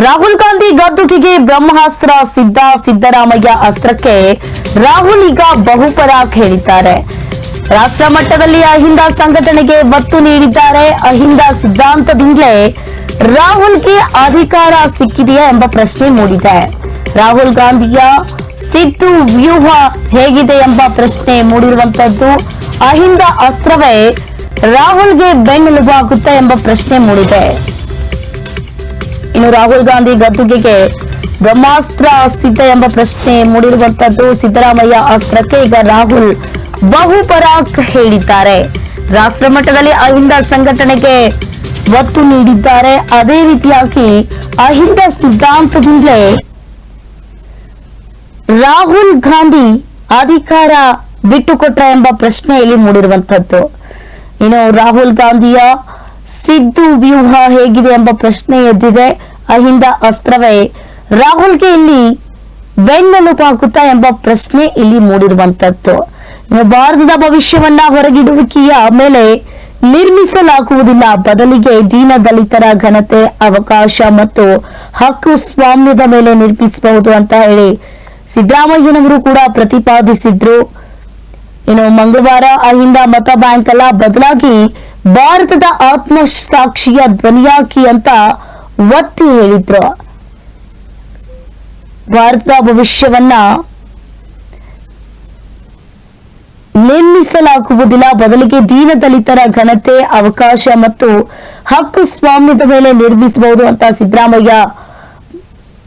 ರಾಹುಲ್ ಗಾಂಧಿ ಗದ್ದುಗೆಗೆ ಬ್ರಹ್ಮಾಸ್ತ್ರ ಸಿದ್ಧ ಸಿದ್ದರಾಮಯ್ಯ ಅಸ್ತ್ರಕ್ಕೆ ರಾಹುಲ್ ಈಗ ಬಹುಪರಾಕ್ ಹೇಳಿದ್ದಾರೆ ರಾಷ್ಟ್ರ ಮಟ್ಟದಲ್ಲಿ ಅಹಿಂದ ಸಂಘಟನೆಗೆ ಒತ್ತು ನೀಡಿದ್ದಾರೆ. ಅಹಿಂದ ಸಿದ್ಧಾಂತದಿಂದಲೇ ರಾಹುಲ್ಗೆ ಅಧಿಕಾರ ಸಿಕ್ಕಿದೆಯಾ ಎಂಬ ಪ್ರಶ್ನೆ ಮೂಡಿದೆ. ರಾಹುಲ್ ಗಾಂಧಿಯ ಸಿದ್ದು ವ್ಯೂಹ ಹೇಗಿದೆ ಎಂಬ ಪ್ರಶ್ನೆ ಮೂಡಿರುವಂತದ್ದು, ಅಹಿಂದ ಅಸ್ತ್ರವೇ ರಾಹುಲ್ಗೆ ಬೆನ್ನೆಲುಬಾಗುತ್ತಾ ಎಂಬ ಪ್ರಶ್ನೆ ಮೂಡಿದೆ. ಇನ್ನು ರಾಹುಲ್ ಗಾಂಧಿ ಗದ್ದುಗೆಗೆ ಬ್ರಹ್ಮಾಸ್ತ್ರ ಸಿದ್ಧ ಎಂಬ ಪ್ರಶ್ನೆ ಮೂಡಿರುವಂತದ್ದು ಸಿದ್ದರಾಮಯ್ಯ ಅಸ್ತ್ರಕ್ಕೆ ಈಗ ರಾಹುಲ್ ಬಹುಪರಾಕ್ ಹೇಳಿದ್ದಾರೆ. ರಾಷ್ಟ್ರ ಮಟ್ಟದಲ್ಲಿ ಅಹಿಂದ ಸಂಘಟನೆಗೆ ಒತ್ತು ನೀಡಿದ್ದಾರೆ. ಅದೇ ರೀತಿಯಾಗಿ ಅಹಿಂದ ಸಿದ್ಧಾಂತದಿಂದಲೇ ರಾಹುಲ್ ಗಾಂಧಿ ಅಧಿಕಾರ ಬಿಟ್ಟುಕೊಟ್ರ ಎಂಬ ಪ್ರಶ್ನೆಯಲ್ಲಿ ಮೂಡಿರುವಂತದ್ದು. ಇನ್ನು ರಾಹುಲ್ ಗಾಂಧಿಯ ಸಿದ್ದು ವ್ಯೂಹ ಹೇಗಿದೆ ಎಂಬ ಪ್ರಶ್ನೆ ಎದ್ದಿದೆ. ಅಹಿಂದ ಅಸ್ತ್ರವೇ? ರಾಹುಲ್ಗೆ ಇಲ್ಲಿ ಬೆನ್ನೆಲುಬಾಗುತ್ತಾ ಎಂಬ ಪ್ರಶ್ನೆ ಇಲ್ಲಿ ಮೂಡಿರುವಂತದ್ದು. ಭಾರತದ ಭವಿಷ್ಯವನ್ನ ಹೊರಗಿಡುವಿಕೆಯ ಮೇಲೆ ನಿರ್ಮಿಸಲಾಗುವುದಿಲ್ಲ. ಬದಲಿಗೆ ದೀನ ದಲಿತರ ಘನತೆ, ಅವಕಾಶ ಮತ್ತು ಹಕ್ಕು ಸ್ವಾಮ್ಯದ ಮೇಲೆ ನಿರ್ಮಿಸಬಹುದು ಅಂತ ಹೇಳಿ ಸಿದ್ದರಾಮಯ್ಯನವರು ಕೂಡ ಪ್ರತಿಪಾದಿಸಿದ್ರು. ಇನ್ನು ಮಂಗಳವಾರ ಅಹಿಂದ ಮತ ಬ್ಯಾಂಕ್ ಅಲ್ಲ ಬದಲಾಗಿ ಭಾರತದ ಆತ್ಮಸಾಕ್ಷಿಯ ಧ್ವನಿಯಾಕಿ ಅಂತ ಒತ್ತಿ ಹೇಳಿದ್ರು. ಭಾರತದ ಭವಿಷ್ಯವನ್ನ ನಿರ್ಮಿಸಲಾಗುವುದಿಲ್ಲ. ಬದಲಿಗೆ ದೀನ ದಲಿತರ ಘನತೆ, ಅವಕಾಶ ಮತ್ತು ಹಕ್ಕು ಸ್ವಾಮ್ಯದ ಮೇಲೆ ನಿರ್ಮಿಸಬಹುದು ಅಂತ ಸಿದ್ದರಾಮಯ್ಯ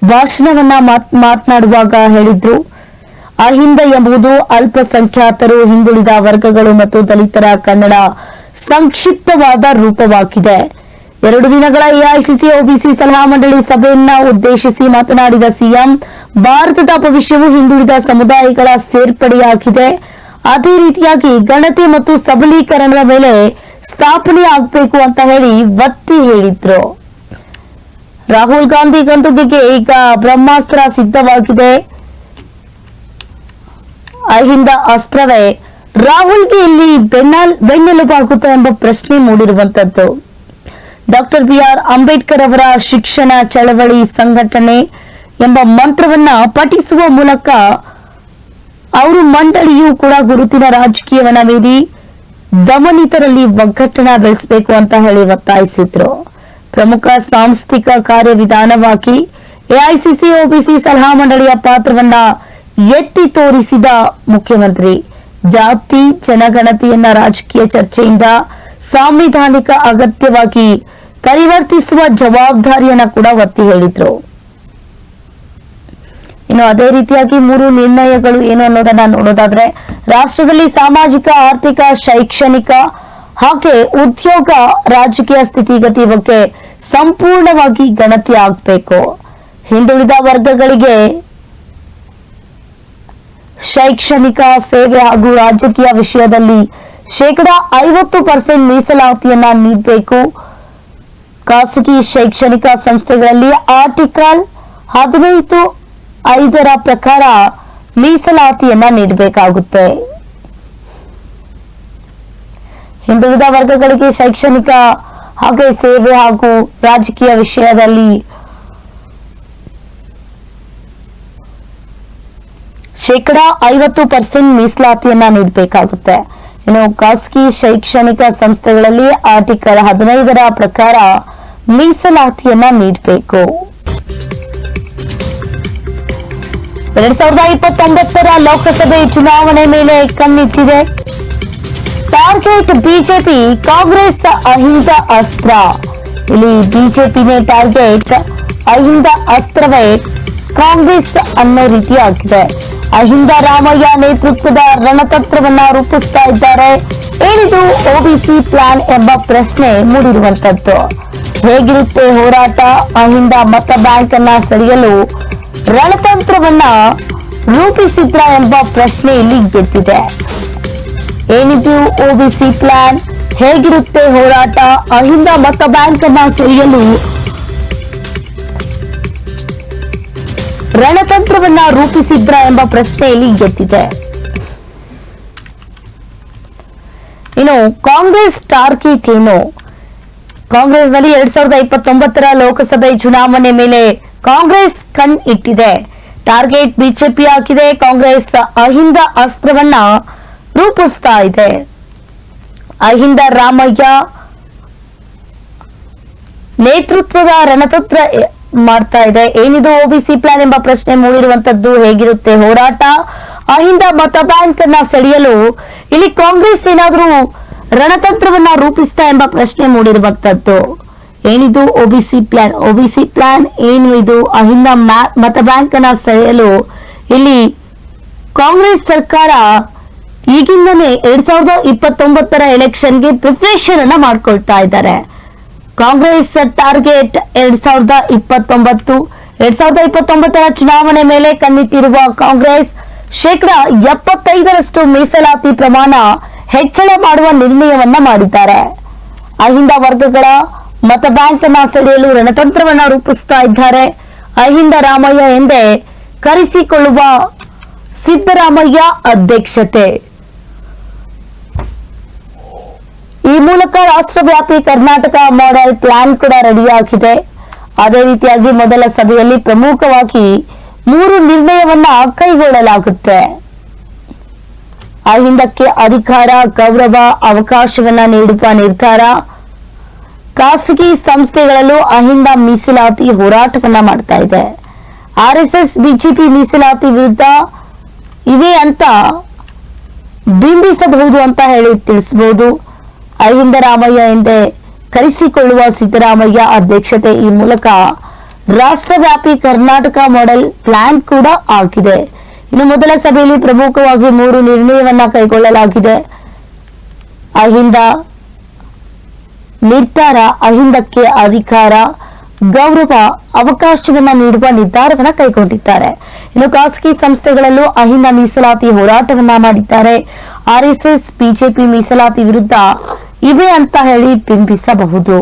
ಭಾಷಣವನ್ನ ಮಾತ್- ಮಾತನಾಡುವಾಗ ಹೇಳಿದ್ರು. ಅಹಿಂದ ಎಂಬುದು ಅಲ್ಪಸಂಖ್ಯಾತರು, ಹಿಂದುಳಿದ ವರ್ಗಗಳು ಮತ್ತು ದಲಿತರ ಕನ್ನಡ ಸಂಕ್ಷಿಪ್ತವಾದ ರೂಪವಾಗಿದೆ. ಎರಡು ದಿನಗಳ ಎಐಸಿಸಿ ಒಬಿಸಿ ಸಲಹಾ ಮಂಡಳಿ ಸಭೆಯನ್ನ ಉದ್ದೇಶಿಸಿ ಮಾತನಾಡಿದ ಸಿಎಂ, ಭಾರತದ ಭವಿಷ್ಯವು ಹಿಂದುಳಿದ ಸಮುದಾಯಗಳ ಸೇರ್ಪಡೆಯಾಗಿದೆ. ಅದೇ ರೀತಿಯಾಗಿ ಗಣತಿ ಮತ್ತು ಸಬಲೀಕರಣದ ಮೇಲೆ ಸ್ಥಾಪನೆ ಆಗಬೇಕು ಅಂತ ಹೇಳಿ ಒತ್ತಿ ಹೇಳಿದ್ರು. ರಾಹುಲ್ ಗಾಂಧಿ ಗಂಟುಗೆ ಈಗ ಬ್ರಹ್ಮಾಸ್ತ್ರ ಸಿದ್ಧವಾಗಿದೆ. ಅಹಿಂದ ಅಸ್ತ್ರವೇ ರಾಹುಲ್ಗೆ ಇಲ್ಲಿ ಬೆನ್ನಲ್, ಬೆನ್ನೆಲುಬಾಗುತ್ತಾ ಎಂಬ ಪ್ರಶ್ನೆ ಮೂಡಿರುವಂತದ್ದು. ಡಾಕ್ಟರ್ ಬಿ ಆರ್ ಅಂಬೇಡ್ಕರ್ ಅವರ ಶಿಕ್ಷಣ ಚಳವಳಿ ಸಂಘಟನೆ ಎಂಬ ಮಂತ್ರವನ್ನ ಪಠಿಸುವ ಮೂಲಕ ಅವರು ಮಂಡಳಿಯು ಕೂಡ ಗುರುತಿನ ರಾಜಕೀಯವನ್ನ ಮೀರಿ ದಮನಿತರಲ್ಲಿ ಒಗ್ಗಟ್ಟನ ಬೆಳೆಸಬೇಕು ಅಂತ ಹೇಳಿ ಒತ್ತಾಯಿಸಿದ್ರು. ಪ್ರಮುಖ ಸಾಂಸ್ಥಿಕ ಕಾರ್ಯವಿಧಾನವಾಗಿ ಎಐಸಿಸಿ ಒಬಿಸಿ ಸಲಹಾ ಮಂಡಳಿಯ ಪಾತ್ರವನ್ನ ಎತ್ತಿ ತೋರಿಸಿದ ಮುಖ್ಯಮಂತ್ರಿ ಜಾತಿ, ಜನಗಣತಿಯನ್ನ ರಾಜಕೀಯ ಚರ್ಚೆಯಿಂದ ಸಾಂವಿಧಾನಿಕ ಅಗತ್ಯವಾಗಿ ಪರಿವರ್ತಿಸುವ ಜವಾಬ್ದಾರಿಯನ್ನ ಕೂಡ ಒತ್ತಿ ಹೇಳಿದ್ರು. ಇನ್ನು ಅದೇ ರೀತಿಯಾಗಿ ಮೂರು ನಿರ್ಣಯಗಳು ಏನು ಅನ್ನೋದನ್ನ ನೋಡೋದಾದ್ರೆ, ರಾಷ್ಟ್ರದಲ್ಲಿ ಸಾಮಾಜಿಕ, ಆರ್ಥಿಕ, ಶೈಕ್ಷಣಿಕ ಹಾಗೆ ಉದ್ಯೋಗ ರಾಜಕೀಯ ಸ್ಥಿತಿಗತಿ ಬಗ್ಗೆ ಸಂಪೂರ್ಣವಾಗಿ ಗಣತಿ ಆಗ್ಬೇಕು. ಹಿಂದುಳಿದ ವರ್ಗಗಳಿಗೆ ಶೈಕ್ಷಣಿಕ, ಸೇವೆ ಹಾಗೂ ರಾಜಕೀಯ ವಿಷಯದಲ್ಲಿ ಶೇಕಡಾ ಐವತ್ತು ಪರ್ಸೆಂಟ್ ಮೀಸಲಾತಿಯನ್ನ ನೀಡಬೇಕು. ಖಾಸಗಿ ಶೈಕ್ಷಣಿಕ ಸಂಸ್ಥೆಗಳಲ್ಲಿ ಆರ್ಟಿಕಲ್ ಹದಿನೈದು ಐದರ ಪ್ರಕಾರ ಮೀಸಲಾತಿಯನ್ನ ನೀಡಬೇಕಾಗುತ್ತೆ. ಹಿಂದುಳಿದ ವರ್ಗಗಳಿಗೆ ಶೈಕ್ಷಣಿಕ ಹಾಗೆ ಸೇವೆ ಹಾಗೂ ರಾಜಕೀಯ ವಿಷಯದಲ್ಲಿ ಶೇಕಡ ಐವತ್ತು ಪರ್ಸೆಂಟ್ ಮೀಸಲಾತಿಯನ್ನ ನೀಡಬೇಕಾಗುತ್ತೆ. ಇನ್ನು ಖಾಸಗಿ ಶೈಕ್ಷಣಿಕ ಸಂಸ್ಥೆಗಳಲ್ಲಿ ಆರ್ಟಿಕಲ್ ಹದಿನೈದರ ಪ್ರಕಾರ ಮೀಸಲಾತಿಯನ್ನ ನೀಡಬೇಕು. ಎರಡ್ ಸಾವಿರದ ಇಪ್ಪತ್ತೊಂಬತ್ತರ ಲೋಕಸಭೆ ಚುನಾವಣೆ ಮೇಲೆ ಕಣ್ಣಿಟ್ಟಿದೆ. ಟಾರ್ಗೆಟ್ ಬಿಜೆಪಿ, ಕಾಂಗ್ರೆಸ್, ಅಹಿಂದ ಅಸ್ತ್ರ. ಇಲ್ಲಿ ಬಿಜೆಪಿನೇ ಟಾರ್ಗೆಟ್, ಅಹಿಂದ ಅಸ್ತ್ರವೇ ಕಾಂಗ್ರೆಸ್ ಅನ್ನೋ ರೀತಿ ಆಗಿದೆ ಅಹಿಂದ ರಾಮಯ್ಯ ನೇತೃತ್ವದ ರಣತಂತ್ರವನ್ನ ರೂಪಿಸ್ತಾ ಇದ್ದಾರೆ. ಏನಿದು ಒಬಿಸಿ ಪ್ಲಾನ್ ಎಂಬ ಪ್ರಶ್ನೆ ಮೂಡಿರುವಂತದ್ದು. ಹೇಗಿರುತ್ತೆ ಹೋರಾಟ? ಅಹಿಂದ ಮತ ಬ್ಯಾಂಕ್ ಅನ್ನ ಸರಿಯಲು ರಣತಂತ್ರವನ್ನ ರೂಪಿಸಿದ್ರ ಎಂಬ ಪ್ರಶ್ನೆ ಇಲ್ಲಿ ಗೆದ್ದಿದೆ ಏನಿದು ಒಬಿಸಿ ಪ್ಲಾನ್? ಹೇಗಿರುತ್ತೆ ಹೋರಾಟ? ಅಹಿಂದ ಮತ ಬ್ಯಾಂಕ್ ಅನ್ನ ಸೆಳೆಯಲು ರಣತಂತ್ರವನ್ನ ರೂಪಿಸಿದ್ರ ಎಂಬ ಪ್ರಶ್ನೆಯಲ್ಲಿ ಗೆದ್ದಿದೆ. ಇನ್ನು ಕಾಂಗ್ರೆಸ್ ಟಾರ್ಗೆಟ್ ಏನು? ಕಾಂಗ್ರೆಸ್ನಲ್ಲಿ ಎರಡ್ ಸಾವಿರದ ಇಪ್ಪತ್ತೊಂಬತ್ತರ ಲೋಕಸಭೆ ಚುನಾವಣೆ ಮೇಲೆ ಕಾಂಗ್ರೆಸ್ ಕಣ್ ಇಟ್ಟಿದೆ. ಟಾರ್ಗೆಟ್ ಬಿಜೆಪಿ ಹಾಕಿದೆ, ಕಾಂಗ್ರೆಸ್ ಅಹಿಂದ ಅಸ್ತ್ರವನ್ನ ರೂಪಿಸ್ತಾ ಇದೆ. ಅಹಿಂದ ರಾಮಯ್ಯ ನೇತೃತ್ವದ ರಣತಂತ್ರ ಮಾಡ್ತಾ ಇದೆ. ಏನಿದು ಒಬಿಸಿ ಪ್ಲಾನ್ ಎಂಬ ಪ್ರಶ್ನೆ ಮೂಡಿರುವಂತದ್ದು ಹೇಗಿರುತ್ತೆ? ಹೋರಾಟ? ಅಹಿಂದ ಮತ ಬ್ಯಾಂಕ್ ಅನ್ನ ಸೆಳೆಯಲು ಇಲ್ಲಿ ಕಾಂಗ್ರೆಸ್ ಏನಾದರೂ ರಣತಂತ್ರವನ್ನ ರೂಪಿಸ್ತಾ ಎಂಬ ಪ್ರಶ್ನೆ ಮೂಡಿರುವಂತದ್ದು. ಏನಿದು ಒಬಿಸಿ ಪ್ಲಾನ್ ಒಬಿಸಿ ಪ್ಲಾನ್ ಏನು ಇದು? ಅಹಿಂದ ಮತ ಬ್ಯಾಂಕ್ ಅನ್ನ ಸೆಳೆಯಲು ಇಲ್ಲಿ ಕಾಂಗ್ರೆಸ್ ಸರ್ಕಾರ ಈಗಿಂದನೇ ಎರಡ್ ಸಾವಿರದ ಇಪ್ಪತ್ತೊಂಬತ್ತರ ಎಲೆಕ್ಷನ್ಗೆ ಪ್ರಿಪರೇಷನ್ ಅನ್ನ ಮಾಡ್ಕೊಳ್ತಾ ಇದ್ದಾರೆ. ಕಾಂಗ್ರೆಸ್ ಟಾರ್ಗೆಟ್ ಎರಡ್ ಸಾವಿರದ ಇಪ್ಪತ್ತೊಂಬತ್ತು. ಎರಡ್ ಸಾವಿರದ ಇಪ್ಪತ್ತೊಂಬತ್ತರ ಚುನಾವಣೆ ಮೇಲೆ ಕಣ್ಣಿಟ್ಟಿರುವ ಕಾಂಗ್ರೆಸ್ ಶೇಕಡ ಎಪ್ಪತ್ತೈದರಷ್ಟು ಮೀಸಲಾತಿ ಪ್ರಮಾಣ ಹೆಚ್ಚಳ ಮಾಡುವ ನಿರ್ಣಯವನ್ನ ಮಾಡಿದ್ದಾರೆ. ಅಹಿಂದ ವರ್ಗಗಳ ಮತ ಬ್ಯಾಂಕ್ ಅನ್ನ ಸೆಳೆಯಲು ರಣತಂತ್ರವನ್ನ ರೂಪಿಸ್ತಾ ಇದ್ದಾರೆ. ಅಹಿಂದ ರಾಮಯ್ಯ ಎಂದೇ ಕರೆಸಿಕೊಳ್ಳುವ ಸಿದ್ದರಾಮಯ್ಯ ಅಧ್ಯಕ್ಷತೆ. ಈ ಮೂಲಕ ರಾಷ್ಟ್ರವ್ಯಾಪಿ ಕರ್ನಾಟಕ ಮಾಡೆಲ್ ಪ್ಲಾನ್ ಕೂಡ ರೆಡಿಯಾಗಿದೆ. ಅದೇ ರೀತಿಯಾಗಿ ಮೊದಲ ಸಭೆಯಲ್ಲಿ ಪ್ರಮುಖವಾಗಿ ಮೂರು ನಿರ್ಣಯವನ್ನ ಕೈಗೊಳ್ಳಲಾಗುತ್ತೆ. ಅಹಿಂದಕ್ಕೆ ಅಧಿಕಾರ, ಗೌರವ, ಅವಕಾಶವನ್ನ ನೀಡುವ ನಿರ್ಧಾರ, ಖಾಸಗಿ ಸಂಸ್ಥೆಗಳಲ್ಲೂ ಅಹಿಂದ ಮೀಸಲಾತಿ ಹೋರಾಟವನ್ನ ಮಾಡ್ತಾ ಇದೆ. ಆರ್ಎಸ್ಎಸ್ ಬಿಜೆಪಿ ಮೀಸಲಾತಿ ವಿರುದ್ಧ ಇವೆ ಅಂತ ಬಿಂಬಿಸಬಹುದು ಅಂತ ಹೇಳಿ ತಿಳಿಸಬಹುದು ಅಹಿಂದ ರಾಮಯ್ಯ ಎಂದೇ ಕರೆಸಿಕೊಳ್ಳುವ ಸಿದ್ದರಾಮಯ್ಯ ಅಧ್ಯಕ್ಷತೆ ಈ ಮೂಲಕ. ರಾಷ್ಟ್ರವ್ಯಾಪಿ ಕರ್ನಾಟಕ ಮಾಡೆಲ್ ಪ್ಲಾನ್ ಕೂಡ ಆಗಿದೆ. ಇನ್ನು ಮೊದಲ ಸಭೆಯಲ್ಲಿ ಪ್ರಮುಖವಾಗಿ ಮೂರು ನಿರ್ಣಯವನ್ನ ಕೈಗೊಳ್ಳಲಾಗಿದೆ. ಅಹಿಂದ ನಿರ್ಧಾರ, ಅಹಿಂದಕ್ಕೆ ಅಧಿಕಾರ, ಗೌರವ, ಅವಕಾಶವನ್ನ ನೀಡುವ ನಿರ್ಧಾರವನ್ನ ಕೈಗೊಂಡಿದ್ದಾರೆ. ಇನ್ನು ಖಾಸಗಿ ಸಂಸ್ಥೆಗಳಲ್ಲೂ ಅಹಿಂದ ಮೀಸಲಾತಿ ಹೋರಾಟವನ್ನ ಮಾಡಿದ್ದಾರೆ. ಆರ್ಎಸ್ಎಸ್ ಬಿಜೆಪಿ ಮೀಸಲಾತಿ ವಿರುದ್ಧ ಇವೆ ಅಂತ ಹೇಳಿ ಬಿಂಬಿಸಬಹುದು.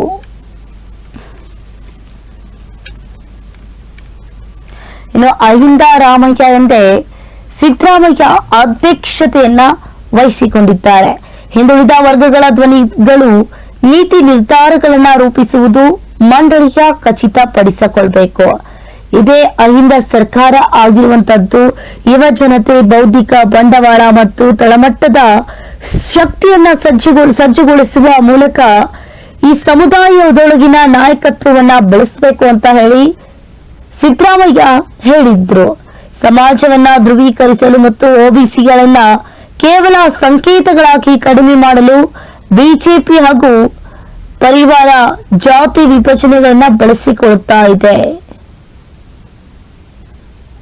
ಇನ್ನು ಅಹಿಂದ ರಾಮಯ್ಯ ಎಂದೇ ಸಿದ್ದರಾಮಯ್ಯ ಅಧ್ಯಕ್ಷತೆಯನ್ನ ವಹಿಸಿಕೊಂಡಿದ್ದಾರೆ. ಹಿಂದುಳಿದ ವರ್ಗಗಳ ಧ್ವನಿಗಳು ನೀತಿ ನಿರ್ಧಾರಗಳನ್ನ ರೂಪಿಸುವುದು ಮಂಡಳಿಯ ಖಚಿತಪಡಿಸಿಕೊಳ್ಬೇಕು ಇದೇ ಅಹಿಂದ ಸರ್ಕಾರ ಆಗಿರುವಂತದ್ದು ಯುವ ಜನತೆ ಬೌದ್ಧಿಕ ಬಂಡವಾಳ ಮತ್ತು ತಳಮಟ್ಟದ ಶಕ್ತಿಯನ್ನ ಸಜ್ಜುಗೊಳ, ಸಜ್ಜುಗೊಳಿಸುವ ಮೂಲಕ ಈ ಸಮುದಾಯದೊಳಗಿನ ನಾಯಕತ್ವವನ್ನ ಬೆಳೆಸಬೇಕು ಅಂತ ಹೇಳಿ ಸಿದ್ದರಾಮಯ್ಯ ಹೇಳಿದ್ರು. ಸಮಾಜವನ್ನ ಧ್ರುವೀಕರಿಸಲು ಮತ್ತು ಒಬಿಸಿಗಳನ್ನ ಕೇವಲ ಸಂಕೇತಗಳಾಗಿ ಕಡಿಮೆ ಮಾಡಲು ಬಿಜೆಪಿ ಹಾಗೂ ಪರಿವಾರ ಜಾತಿ ವಿಭಜನೆಗಳನ್ನ ಬಳಸಿಕೊಳ್ತಾ ಇದೆ.